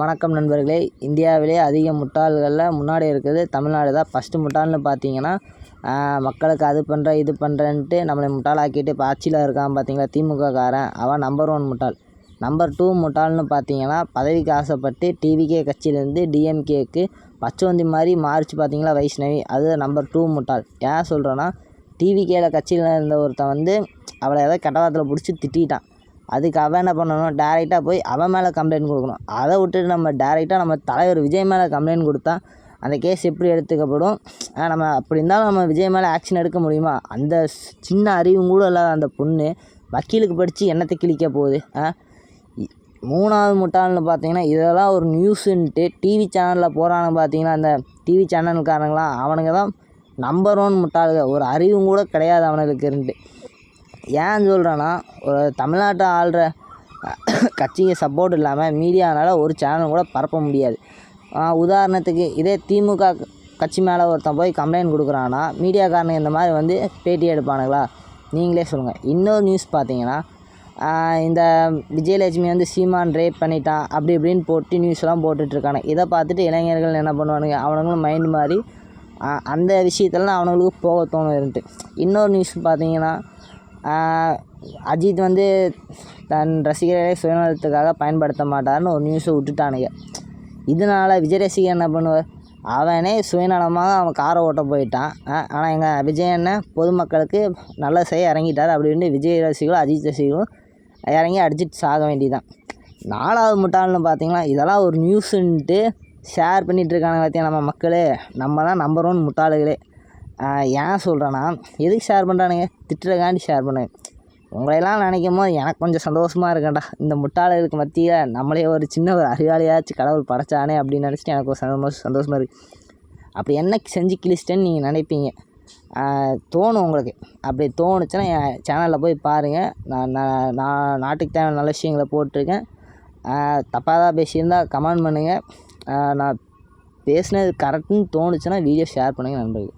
வணக்கம் நண்பர்களே. இந்தியாவிலே அதிக முட்டாள்களில் முன்னாடி இருக்கிறது தமிழ்நாடு தான். ஃபஸ்ட்டு முட்டாள்னு பார்த்தீங்கன்னா மக்களுக்கு அது பண்ணுறேன் இது பண்ணுறேன்ட்டு நம்மளை முட்டாளாக்கிட்டு இப்போ ஆட்சியில் இருக்கான் பார்த்தீங்களா திமுககாரன் அவன் நம்பர் ஒன் முட்டாள். நம்பர் டூ முட்டாள்னு பார்த்தீங்கன்னா பதவிக்கு ஆசைப்பட்டு டிவிகே கட்சியிலேருந்து டிஎம்கேக்கு பச்சோந்தி மாதிரி மாறிச்சு பார்த்தீங்களா வைஷ்ணவி. அது நம்பர் டூ முட்டாள். ஏன் சொல்கிறேன்னா டிவிகேல கட்சியில் இருந்த ஒருத்தன் வந்து அவளை ஏதோ கெட்ட பிடிச்சி திட்டிட்டான். அதுக்கு அவன் என்ன பண்ணணும்? டேரெக்டாக போய் அவன் மேலே கம்ப்ளைண்ட் கொடுக்கணும். அதை விட்டுட்டு நம்ம டேரெக்டாக நம்ம தலைவர் விஜய் மேலே கம்ப்ளைண்ட் கொடுத்தா அந்த கேஸ் எப்படி எடுத்துக்கப்படும்? நம்ம அப்படி இருந்தாலும் நம்ம விஜய் மேலே ஆக்ஷன் எடுக்க முடியுமா? அந்த சின்ன அறிவும் கூட இல்லாத அந்த பொண்ணு வக்கீலுக்கு படித்து என்னத்தை கிழிக்க போகுது? மூணாவது முட்டாள்னு பார்த்தீங்கன்னா இதெல்லாம் ஒரு நியூஸுன்ட்டு டிவி சேனலில் போகிறான்னு பார்த்தீங்கன்னா அந்த டிவி சேனல்காரங்களாம் அவனுங்க தான் நம்பர் ஒன் முட்டாளுங்க. ஒரு அறிவும் கூட கிடையாது அவனுங்களுக்கு இருந்துட்டு ஏன் சொல்கிறேன்னா ஒரு தமிழ்நாட்டை ஆள்ற கட்சிக்கு சப்போர்ட் இல்லாமல் மீடியானால் ஒரு சேனல் கூட பரப்ப முடியாது. உதாரணத்துக்கு இதே திமுக கட்சி மேலே ஒருத்தன் போய் கம்ப்ளைண்ட் கொடுக்குறான்னா மீடியாக்காரனுக்கு இந்த மாதிரி வந்து பேட்டி எடுப்பானுங்களா? நீங்களே சொல்லுங்கள் இன்னொரு நியூஸ் பார்த்தீங்கன்னா இந்த விஜயலட்சுமி வந்து சீமான் ரேப் பண்ணிட்டான் அப்படி இப்படின்னு போட்டு நியூஸ்லாம் போட்டுட்ருக்கானு இதை பார்த்துட்டு இளைஞர்கள் என்ன பண்ணுவானுங்க? அவனுங்களும் மைண்ட் மாதிரி அந்த விஷயத்துலலாம் அவனுங்களுக்கு போக தோணும் இருந்துட்டு. இன்னொரு நியூஸ் பார்த்தீங்கன்னா அஜித் வந்து தன் ரசிகர்களை சுயநலத்துக்காக பயன்படுத்த மாட்டார்னு ஒரு நியூஸை விட்டுட்டானுங்க. இதனால் விஜய் ரசிகர் என்ன பண்ணுவார்? அவனே சுயநலமாக அவன் காரை ஓட்ட போயிட்டான். ஆனால் எங்கள் விஜய் அண்ணன் பொதுமக்களுக்கு நல்ல செய்ய இறங்கிட்டார் அப்படின்னு விஜய் ரசிகளும் அஜித் ரசிகளும் இறங்கி அடிச்சுட்டு சாக வேண்டியதான் நாலாவது முட்டாள்னு பார்த்தீங்கன்னா இதெல்லாம் ஒரு நியூஸுன்ட்டு ஷேர் பண்ணிகிட்ருக்கானுங்க பார்த்தியா நம்ம மக்களே. நம்ம தான் நம்பர் ஒன் முட்டாளுகளே. ஏன் சொல்கிறேன்னா எதுக்கு ஷேர் பண்ணுறானுங்க திட்டுறக்காண்டி ஷேர் பண்ணுவேன். உங்களையெல்லாம் நினைக்கும் போது எனக்கு கொஞ்சம் சந்தோஷமாக இருக்கேன்டா இந்த முட்டாளர்களுக்கு மத்தியில் நம்மளே ஒரு சின்ன ஒரு அறிவாளியாச்சும் கடவுள் படைச்சானே அப்படின்னு நினச்சிட்டு எனக்கு ஒரு சந்தோஷம் சந்தோஷமாக இருக்குது அப்படி என்ன செஞ்சு கிழிச்சிட்டேன்னு நீங்கள் நினைப்பீங்க. தோணும் உங்களுக்கு. அப்படி தோணுச்சுன்னா என் சேனலில் போய் பாருங்கள் நான் நான் நான் நாட்டுக்கு தேவையான நல்ல விஷயங்களை போட்டிருக்கேன். தப்பாக தான் பேசியிருந்தால் கமெண்ட் பண்ணுங்கள் நான் பேசினது கரெக்டுன்னு தோணுச்சுன்னா வீடியோ ஷேர் பண்ணுங்கள் நண்பர்கள்.